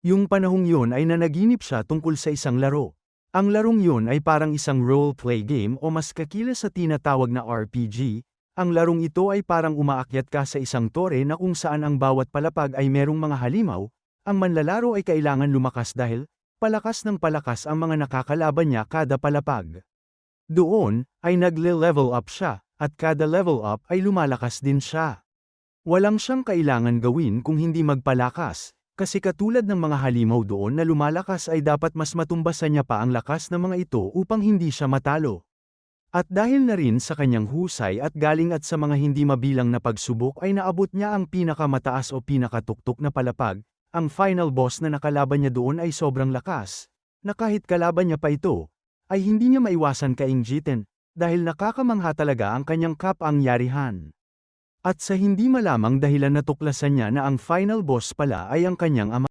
Yung panahong yun ay nanaginip siya tungkol sa isang laro. Ang larong yun ay parang isang role-play game o mas kakila sa tinatawag na RPG. Ang larong ito ay parang umaakyat ka sa isang tore na kung saan ang bawat palapag ay merong mga halimaw, ang manlalaro ay kailangan lumakas dahil, palakas ng palakas ang mga nakakalaban niya kada palapag. Doon, ay nagle-level up siya, at kada level up ay lumalakas din siya. Walang siyang kailangan gawin kung hindi magpalakas, kasi katulad ng mga halimaw doon na lumalakas ay dapat mas matumbasan niya pa ang lakas ng mga ito upang hindi siya matalo. At dahil na rin sa kanyang husay at galing at sa mga hindi mabilang na pagsubok ay naabot niya ang pinakamataas o pinakatuktok na palapag, ang final boss na nakalaban niya doon ay sobrang lakas, na kahit kalaban niya pa ito, ay hindi niya maiwasan kainggitin, dahil nakakamangha talaga ang kanyang kapangyarihan. At sa hindi malamang dahilan natuklasan niya na ang final boss pala ay ang kanyang ama.